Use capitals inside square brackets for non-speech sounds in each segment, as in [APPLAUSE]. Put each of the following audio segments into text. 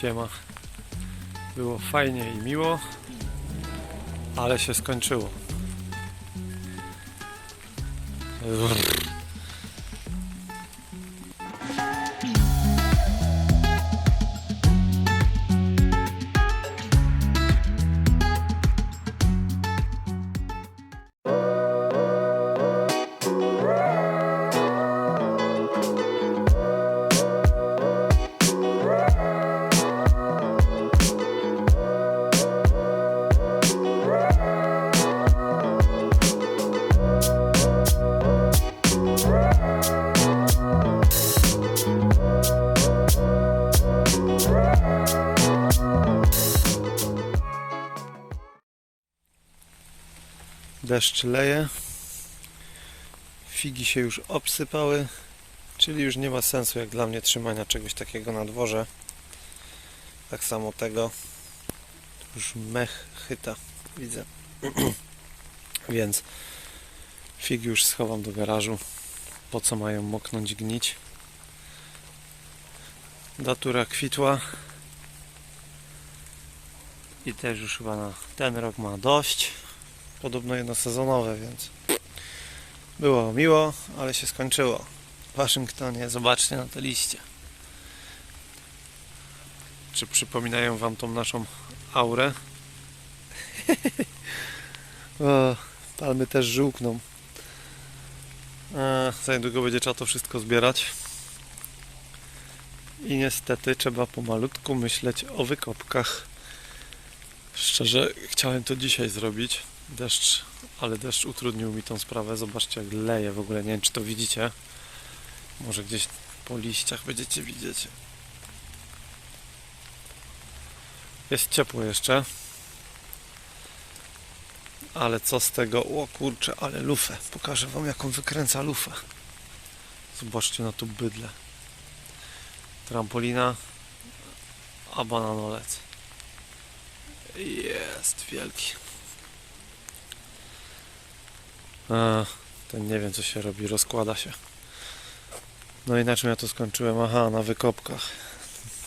Siema. Było fajnie i miło, ale się skończyło. Deszcz leje. Figi się już obsypały, czyli już nie ma sensu jak dla mnie trzymania czegoś takiego na dworze. Tak samo tego. Już mech chyta, widzę. [CLEARS THROAT] Więc figi już schowam do garażu. Po co mają moknąć, gnić? Datura kwitła. I też już chyba na ten rok ma dość podobno jednosezonowe, więc było miło, ale się skończyło. W Waszyngtonie, zobaczcie na te liście. Czy przypominają Wam tą naszą aurę? [LAUGHS] o, palmy też żółkną. A, za niedługo będzie trzeba to wszystko zbierać. I niestety trzeba pomalutku myśleć o wykopkach. Szczerze, chciałem to dzisiaj zrobić. Deszcz, ale deszcz utrudnił mi tą sprawę. Zobaczcie, jak leje w ogóle. Nie wiem, czy to widzicie. Może gdzieś po liściach będziecie widzieć. Jest ciepło jeszcze. Ale co z tego? O kurczę, ale lufę. Pokażę wam, jaką wykręca lufę. Zobaczcie na to bydle. Trampolina, a bananolec. Jest wielki. A, ten nie wiem co się robi, rozkłada się. No i na czym ja to skończyłem? Aha, na wykopkach.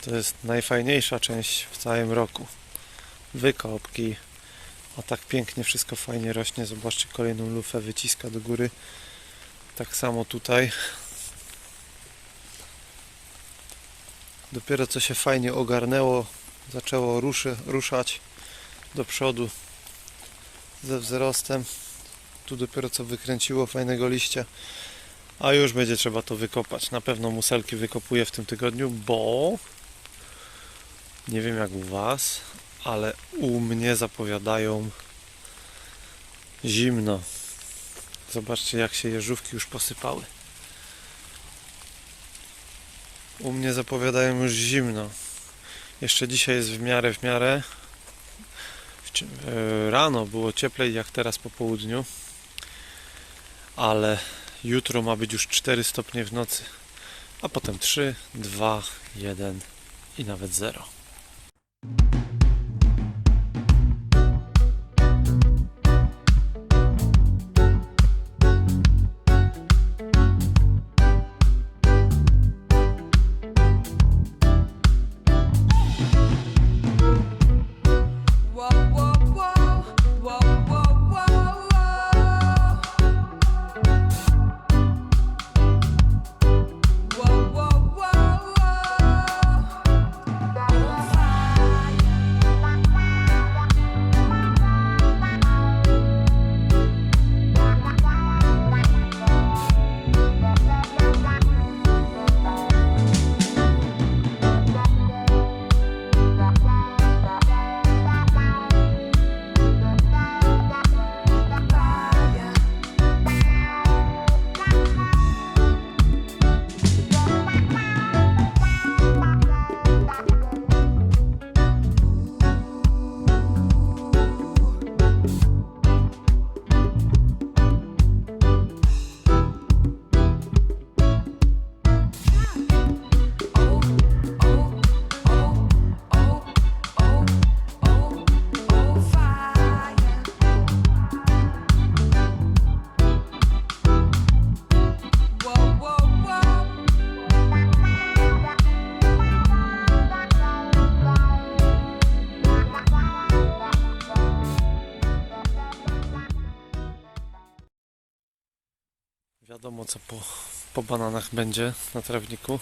To jest najfajniejsza część w całym roku. Wykopki. A tak pięknie wszystko fajnie rośnie. Zobaczcie, kolejną lufę wyciska do góry. Tak samo tutaj. Dopiero co się fajnie ogarnęło, zaczęło ruszy, ruszać do przodu ze wzrostem tu dopiero co wykręciło fajnego liścia, a już będzie trzeba to wykopać. Na pewno muselki wykopuję w tym tygodniu, bo nie wiem jak u Was, ale u mnie zapowiadają zimno. Zobaczcie jak się jeżówki już posypały. U mnie zapowiadają już zimno. Jeszcze dzisiaj jest w miarę, w miarę. E, Rano było cieplej jak teraz po południu ale jutro ma być już 4 stopnie w nocy, a potem 3, 2, 1 i nawet 0. wiadomo co po, po bananach będzie na trawniku.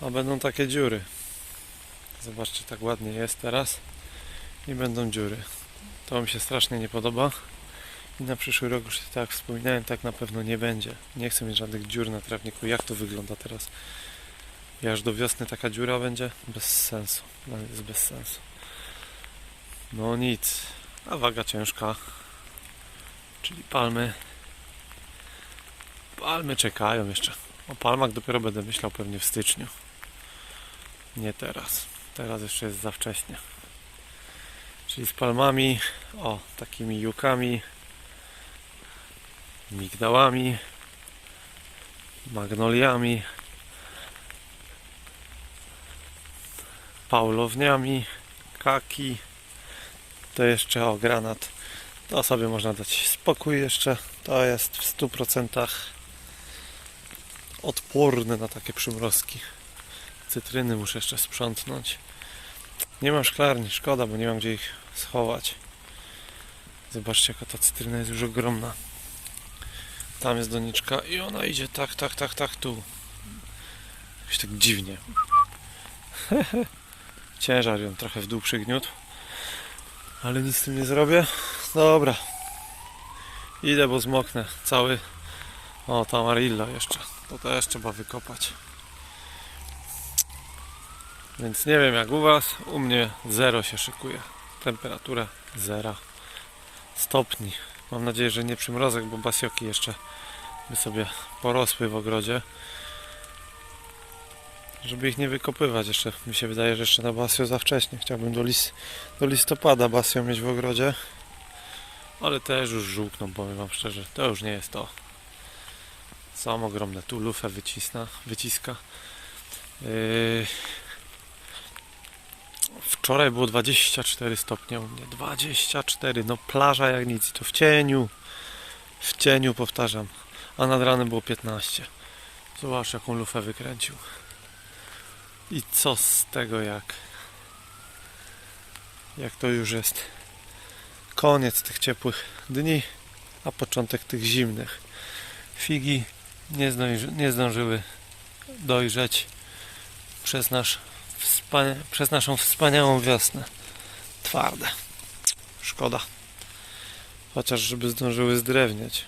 A będą takie dziury. Zobaczcie, tak ładnie jest teraz. I będą dziury. To mi się strasznie nie podoba. I na przyszły rok już tak wspominałem, tak na pewno nie będzie. Nie chcę mieć żadnych dziur na trawniku. Jak to wygląda teraz? I aż do wiosny taka dziura będzie? Bez sensu. No, jest bez sensu. No nic. A waga ciężka. Czyli palmy. Palmy czekają jeszcze. O palmach dopiero będę myślał pewnie w styczniu. Nie teraz. Teraz jeszcze jest za wcześnie. Czyli z palmami, o, takimi jukami, migdałami, magnoliami, paulowniami, kaki, to jeszcze o granat. To sobie można dać spokój jeszcze. To jest w 100% odporne na takie przymrozki. Cytryny muszę jeszcze sprzątnąć. Nie mam szklarni, szkoda, bo nie mam gdzie ich schować. Zobaczcie, jaka ta cytryna jest już ogromna. Tam jest doniczka i ona idzie tak, tak, tak, tak tu. Jakoś tak dziwnie. [LAUGHS] Ciężar ją trochę w dół przygniótł. Ale nic z tym nie zrobię. Dobra. Idę, bo zmoknę cały. O, ta Marilla jeszcze. To też trzeba wykopać. Więc nie wiem jak u Was. U mnie zero się szykuje. Temperatura zera stopni. Mam nadzieję, że nie przymrozek, bo basioki jeszcze by sobie porosły w ogrodzie. Żeby ich nie wykopywać jeszcze. Mi się wydaje, że jeszcze na basio za wcześnie. Chciałbym do, lis do listopada basio mieć w ogrodzie. Ale też już żółkną, powiem Wam szczerze. To już nie jest to. Są ogromne. Tu lufę wycisna, wyciska. Yy... Wczoraj było 24 stopnie u mnie. 24, no plaża jak nic. To w cieniu. W cieniu powtarzam. A nad ranem było 15. Zobacz jaką lufę wykręcił. I co z tego jak jak to już jest koniec tych ciepłych dni, a początek tych zimnych. Figi nie, zdąży, nie zdążyły dojrzeć przez, nasz wspania- przez naszą wspaniałą wiosnę. Twarde. Szkoda. Chociaż żeby zdążyły zdrewnieć.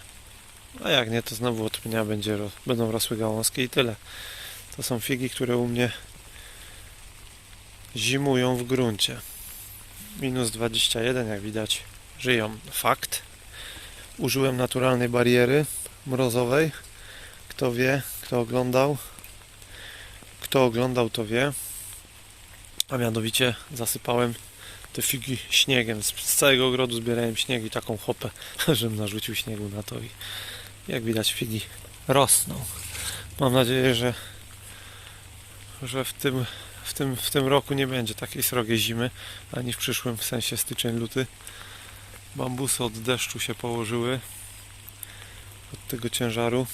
A jak nie, to znowu od pnia będzie, będą rosły gałązki i tyle. To są figi, które u mnie zimują w gruncie. Minus 21, jak widać, żyją. Fakt. Użyłem naturalnej bariery mrozowej. Kto wie, kto oglądał, kto oglądał, to wie. A mianowicie zasypałem te figi śniegiem. Z, całego ogrodu zbierałem śnieg i taką hopę, [LAUGHS] żebym narzucił śniegu na to i jak widać figi rosną. Mam nadzieję, że, że w tym w tym, w tym roku nie będzie takiej srogiej zimy, ani w przyszłym, w sensie styczeń, luty. Bambusy od deszczu się położyły od tego ciężaru.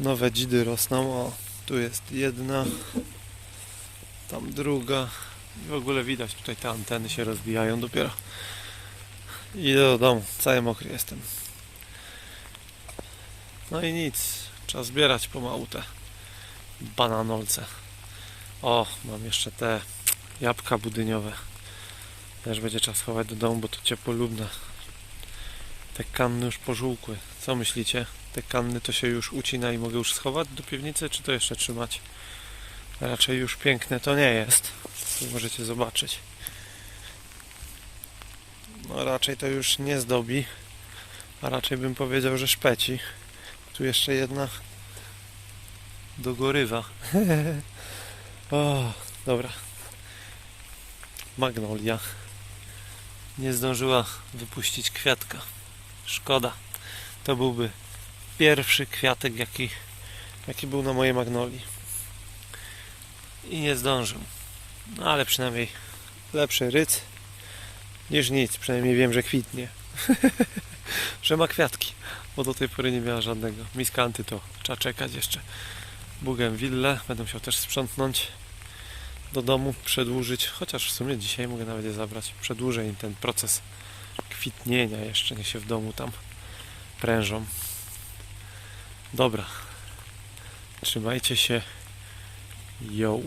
Nowe dzidy rosną. O, tu jest jedna, tam druga. I w ogóle widać, tutaj te anteny się rozwijają dopiero. Idę do domu, cały mokry jestem. No i nic, trzeba zbierać pomału te bananolce. O, mam jeszcze te jabłka budyniowe. Też będzie czas chować do domu, bo to ciepłolubne. Te kanny już pożółkły. Co myślicie? Te kanny to się już ucina i mogę już schować do piwnicy, czy to jeszcze trzymać? Raczej już piękne to nie jest. Tu możecie zobaczyć. No raczej to już nie zdobi. A raczej bym powiedział, że szpeci. Tu jeszcze jedna dogorywa. [LAUGHS] O, dobra. Magnolia. Nie zdążyła wypuścić kwiatka. Szkoda. To byłby pierwszy kwiatek, jaki, jaki był na mojej magnolii. I nie zdążył. No ale przynajmniej lepszy ryc niż nic. Przynajmniej wiem, że kwitnie. [LAUGHS] że ma kwiatki. Bo do tej pory nie miała żadnego. Miskanty to trzeba czekać jeszcze. Bougainville. Będę musiał też sprzątnąć do domu, przedłużyć, chociaż w sumie dzisiaj mogę nawet je zabrać, przedłużę im ten proces kwitnienia jeszcze, nie się w domu tam prężą. Dobra, trzymajcie się, yo.